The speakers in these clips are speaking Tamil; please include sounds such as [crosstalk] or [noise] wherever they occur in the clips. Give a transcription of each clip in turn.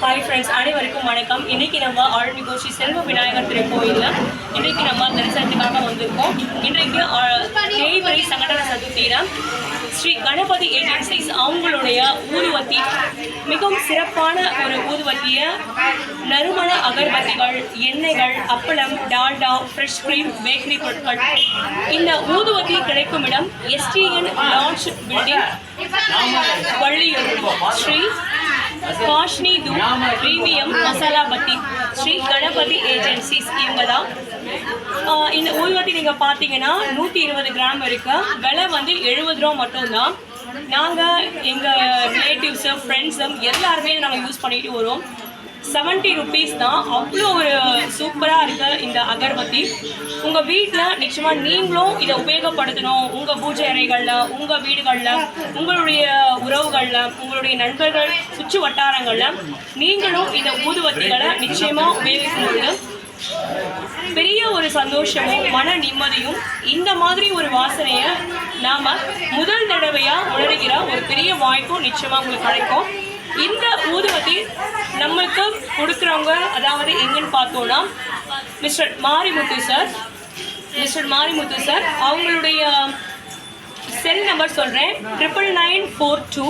ஹாய் ஃப்ரெண்ட்ஸ் அனைவருக்கும் வணக்கம். இன்னைக்கு நம்ம ஆழ்மிகோ ஸ்ரீ செல்வ விநாயகர் திருக்கோயிலில் இன்றைக்கு நம்ம தரிசனத்துக்காக வந்திருக்கோம். இன்றைக்கு ஆஹ், சங்கடன சதுர்த்தியில ஸ்ரீ கணபதி ஏஜென்சிஸ் அவங்களுடைய ஊதுவத்தி மிகவும் சிறப்பான ஒரு ஊதுவத்தியை நறுமண அகர்பத்திகள் எண்ணெய்கள் அப்பளம் டால்டா ஃப்ரெஷ் க்ரீம் பேக்கரி பொருட்கள். இந்த ஊதுவத்தி கிடைக்கும் இடம் STN launch building Valliyur Sri காஷ்னி தூ பிரீமியம் மசாலா பத்தி. ஸ்ரீ கணபதி ஏஜென்சிஸ் இவங்க தான். இந்த ஊதுவத்தி நீங்கள் பார்த்தீங்கன்னா நூற்றி இருபது கிராம் இருக்கு விலை வந்து எழுபது ரூபா மட்டும்தான். நாங்கள் எங்கள் ரிலேட்டிவ்ஸு ஃப்ரெண்ட்ஸும் எல்லாருமே நாங்கள் யூஸ் பண்ணிட்டு வரோம். செவன்ட்டி ருபீஸ் தான். அவ்வளோ ஒரு சூப்பராக இருக்க இந்த அகர்பத்தி. உங்கள் வீட்டில் நிச்சயமாக நீங்களும் இதை உபயோகப்படுத்தணும். உங்கள் பூஜை அறைகளில் உங்கள் வீடுகளில் உங்களுடைய உறவுகளில் உங்களுடைய நண்பர்கள் சுற்று வட்டாரங்களில் நீங்களும் இந்த ஊதுவத்திகளை நிச்சயமாக உபயோகிக்கும் பொழுது பெரிய ஒரு சந்தோஷமும் மன நிம்மதியும் இந்த மாதிரி ஒரு வாசனையை நாம் முதல் தடவையாக உணர்கிற ஒரு பெரிய வாய்ப்பும் நிச்சயமாக உங்களுக்கு கிடைக்கும். இந்த ஊதுவத்தி நம்மளுக்கு கொடுக்குறவங்க அதாவது எங்கன்னு பார்த்தோம்னா mister Marimuthu sir mister Marimuthu sir அவங்களுடைய செல் நம்பர் சொல்கிறேன் triple nine four two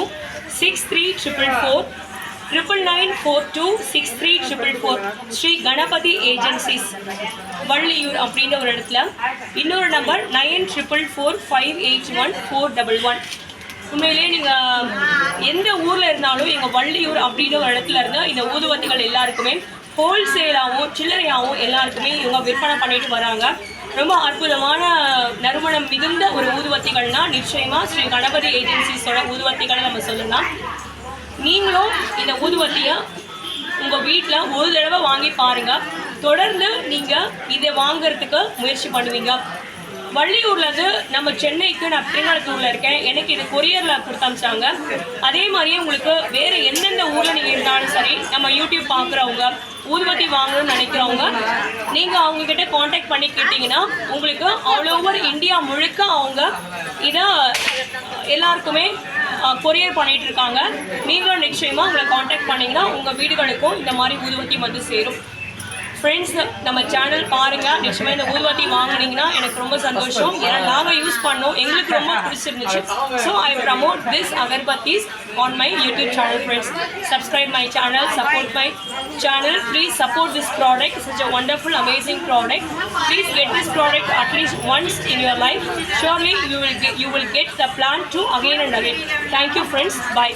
six three triple four triple nine four two six three triple four Sri Ganapathi agencies Valliyur அப்படின்ற ஒரு இடத்துல. இன்னொரு number nine triple four five eight one four double one உண்மையிலேயே நீங்கள் எந்த ஊரில் இருந்தாலும் எங்கள் வள்ளியூர் அப்படின்ற ஒரு இடத்துல இருந்தால் இந்த ஊதுவத்திகள் எல்லாருக்குமே ஹோல்சேலாகவும் சில்லறையாகவும் எல்லாருக்குமே இவங்க விற்பனை பண்ணிட்டு வராங்க. ரொம்ப அற்புதமான நறுமணம் மிகுந்த ஒரு ஊதுவத்திகள்னா நிச்சயமாக ஸ்ரீ கணபதி ஏஜென்சிஸோட ஊதுவத்திகளை நம்ம சொல்லலாம். நீங்களும் இந்த ஊதுவத்தியை உங்கள் வீட்டில் ஒரு தடவை வாங்கி பாருங்கள் தொடர்ந்து நீங்கள் இதை வாங்குறதுக்கு முயற்சி பண்ணுவீங்க. வள்ளியூர்லேருந்து நம்ம சென்னைக்கு நான் திருநாளத்தூரில் இருக்கேன். எனக்கு இது கொரியரில் கொடுத்தமிச்சாங்க அதே மாதிரியே உங்களுக்கு வேறு எந்தெந்த ஊரில் நீங்கள் இருந்தாலும் சரி நம்ம யூடியூப் பார்க்குறவங்க ஊதுவத்தி வாங்கணும்னு நினைக்கிறவங்க நீங்கள் அவங்கக்கிட்ட காண்டாக்ட் பண்ணி கேட்டிங்கன்னா உங்களுக்கு ஆல் ஓவர் இந்தியா முழுக்க அவங்க இதை எல்லாருக்குமே கொரியர் பண்ணிட்டு இருக்காங்க. நீங்களும் நிச்சயமா உங்களை காண்டாக்ட் பண்ணீங்கன்னா உங்க வீடுகளுக்கும் இந்த மாதிரி ஊதுவத்தி வந்து சேரும். ஃப்ரெண்ட்ஸ் நம்ம சேனல் பாருங்க. நிச்சயமா இந்த ஊதுவத்தி வாங்குனீங்கன்னா எனக்கு ரொம்ப சந்தோஷம். ஏன்னா நாங்க யூஸ் பண்ணோம். எங்களுக்கு ரொம்ப [laughs] பிடிச்சிருந்துச்சு. So I promote this agarbattis on my YouTube channel friends subscribe my channel support my channel please support this product wonderful amazing product. Please get this product at least once in your life. Surely you will get you will get the plan to again and again. Thank you friends. Bye.